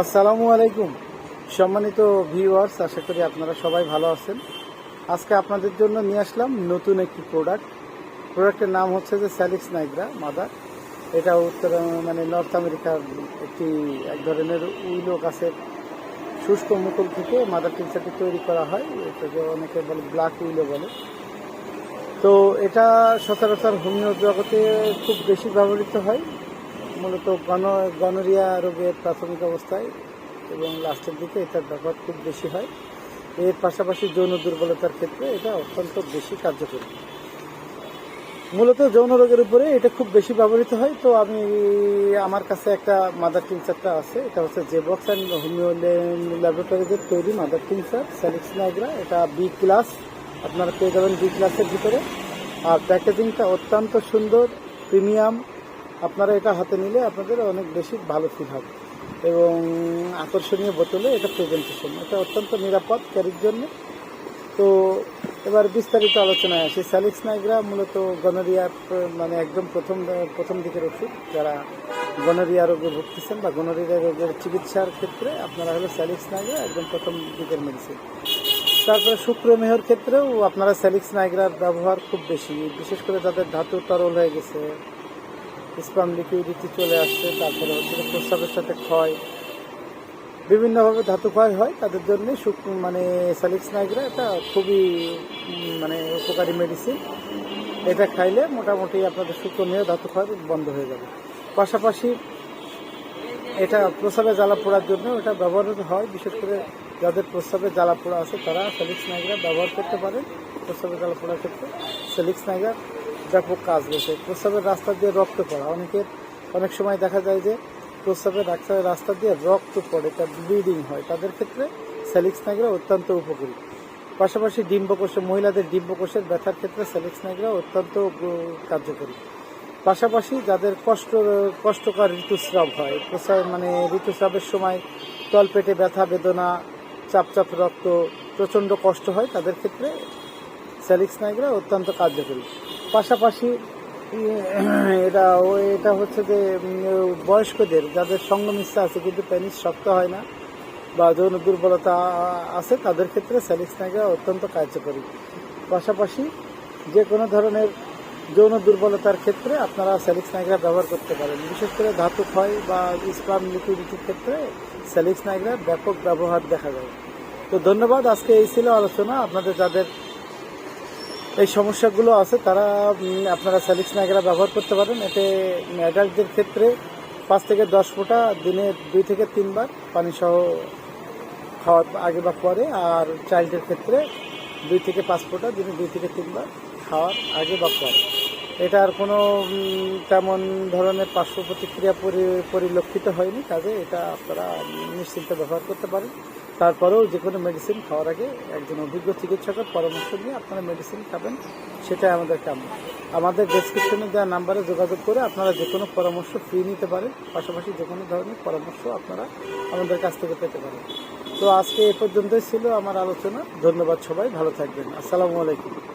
আসসালামু আলাইকুম। সম্মানিত ভিউয়ার্স আশা করি আপনারা সবাই ভালো আছেন। আজকে আপনাদের জন্য নিয়ে আসলাম নতুন একটি প্রোডাক্ট প্রোডাক্টের নাম হচ্ছে যে স্যালিক্স নাইগ্রা মাদার এটা উত্তর মানে নর্থ আমেরিকার একটি, এক ধরনের উইলো গাছের শুষ্ক মুকুল থেকে মাদার টিনসারটি তৈরি করা হয়। এটাকে অনেকে বলে ব্ল্যাক উইলো বলে। তো এটা সচরাচর হোমিও জগতে খুব বেশি ব্যবহৃত হয়। মূলত গণ, গনোরিয়া রোগের প্রাথমিক অবস্থায় এবং লাস্টের দিকে এটার ব্যবহার খুব বেশি হয়। এর পাশাপাশি যৌন দুর্বলতার ক্ষেত্রে এটা অত্যন্ত বেশি কার্যকরী। মূলত যৌন রোগের উপরে এটা খুব বেশি ব্যবহৃত হয়। তো আমি আমার কাছে একটা মাদার টিনসারটা আছে। এটা হচ্ছে জেবক্স অ্যান্ড হোমিও ল্যাবরেটরিজের তৈরি মাদার টিনসার স্যালিক্স নাইগ্রা এটা বি ক্লাস আপনারা পেয়ে যাবেন বি ক্লাসের ভিতরে। আর প্যাকেজিংটা অত্যন্ত সুন্দর প্রিমিয়াম আপনারা এটা হাতে নিলে আপনাদের অনেক বেশি ভালো ফিল হবে। এবং আকর্ষণীয় বোতলে এটা প্রেজেন্টেশন এটা অত্যন্ত নিরাপদ ক্যারির জন্য। তো এবার বিস্তারিত আলোচনায় আসি। স্যালিক্স নাইগ্রা মূলত গনোরিয়ার মানে একদম প্রথম প্রথম দিকের ওষুধ। যারা গনোরিয়া রোগে ভুগতেছেন বা গনোরিয়া রোগের চিকিৎসার ক্ষেত্রে আপনারা হলো স্যালিক্স নাইগ্রা একদম প্রথম দিকের মেডিসিন তারপরে শুক্রমেহর ক্ষেত্রেও আপনারা স্যালিক্স নাইগ্রার ব্যবহার খুব বেশি, বিশেষ করে যাদের ধাতু তরল হয়ে গেছে স্পাম লিকুইডিটি চলে আসছে, তারপরে হচ্ছে প্রস্রাবের সাথে ক্ষয়। বিভিন্নভাবে ধাতু ক্ষয় হয় তাদের জন্য। মানে স্যালিক্স নাইগ্রা, এটা খুবই মানে উপকারী মেডিসিন এটা খাইলে মোটামুটি আপনাদের শুক্রমেয় ধাতু ক্ষয় বন্ধ হয়ে যাবে। পাশাপাশি এটা প্রস্রাবে জ্বালা পোড়ার জন্য এটা ব্যবহৃত হয়। বিশেষ করে যাদের প্রস্রাবে জ্বালা পোড়া আছে, তারা সেলিক্স নাইগ্রা ব্যবহার করতে পারেন। প্রস্রাবে জ্বালা পোড়ার ক্ষেত্রে সেলিক্স নাইগ্রা ব্যাপক কাজ রয়েছে। প্রস্রাবের রাস্তা দিয়ে রক্ত পড়া। অনেকের অনেক সময় দেখা যায় যে প্রস্রাবের রাস্তা রাস্তা দিয়ে রক্ত পড়ে, তার ব্লিডিং হয়। তাদের ক্ষেত্রে সেলিক্স নাগরা অত্যন্ত উপকারী। পাশাপাশি ডিম্বকোষে, মহিলাদের ডিম্বকোষের ব্যথার ক্ষেত্রে সেলিক্স নাগরা অত্যন্ত কার্যকরী। পাশাপাশি যাদের কষ্ট, কষ্টকর ঋতুস্রাব হয়, প্রস্রাব মানে ঋতুস্রাবের সময় তলপেটে ব্যথা, বেদনা, চাপ চাপ রক্ত প্রচণ্ড কষ্ট হয়, তাদের ক্ষেত্রে স্যালিক্স নাইগ্রা অত্যন্ত কার্যকরী। পাশাপাশি এটা, ও, এটা হচ্ছে যে বয়স্কদের, যাদের সঙ্গম ইচ্ছা আছে, কিন্তু পেনিস শক্ত হয় না বা যৌন দুর্বলতা আছে, তাদের ক্ষেত্রে স্যালিক্স নাইগ্রা অত্যন্ত কার্যকরী। পাশাপাশি যে কোনো ধরনের যৌন দুর্বলতার ক্ষেত্রে আপনারা স্যালিক্স নাইগ্রা ব্যবহার করতে পারেন। বিশেষ করে ধাতু ক্ষয় বা স্পাম লিকুইডিটির ক্ষেত্রে স্যালিক্স নাইগ্রার ব্যাপক ব্যবহার দেখা যায়। তো ধন্যবাদ, আজকে এই ছিল আলোচনা। আপনাদের যাদের এই সমস্যাগুলো আছে, তারা আপনারা স্যালিক্স ম্যাগেরা ব্যবহার করতে পারেন। এতে অ্যাডাল্টদের ক্ষেত্রে পাঁচ থেকে দশ ফোঁটা, দিনে দুই থেকে তিনবার পানি সহ খাওয়ার আগে বা পরে, আর চাইল্ডের ক্ষেত্রে দুই থেকে পাঁচ ফোঁটা, দিনে দুই থেকে তিনবার খাওয়ার আগে বা পরে। এটার কোনো তেমন ধরনের পার্শ্ব প্রতিক্রিয়া পরি- পরিলক্ষিত হয়নি কাজে, এটা আপনারা নিশ্চিন্তে ব্যবহার করতে পারেন। তারপরেও যে কোনো মেডিসিন খাওয়ার আগে একজন অভিজ্ঞ চিকিৎসকের পরামর্শ নিয়ে আপনারা মেডিসিন খাবেন, সেটাই আমাদের কাম্য আমাদের ডেসক্রিপশনে দেওয়া নাম্বারে যোগাযোগ করে আপনারা যে কোনো পরামর্শ ফ্রি নিতে পারেন, পাশাপাশি যে কোনো ধরনের পরামর্শ আপনারা আমাদের কাছ থেকে পেতে পারেন। তো আজকে এ পর্যন্তই ছিল আমার আলোচনা। ধন্যবাদ সবাই, ভালো থাকবেন। আসসালামু আলাইকুম।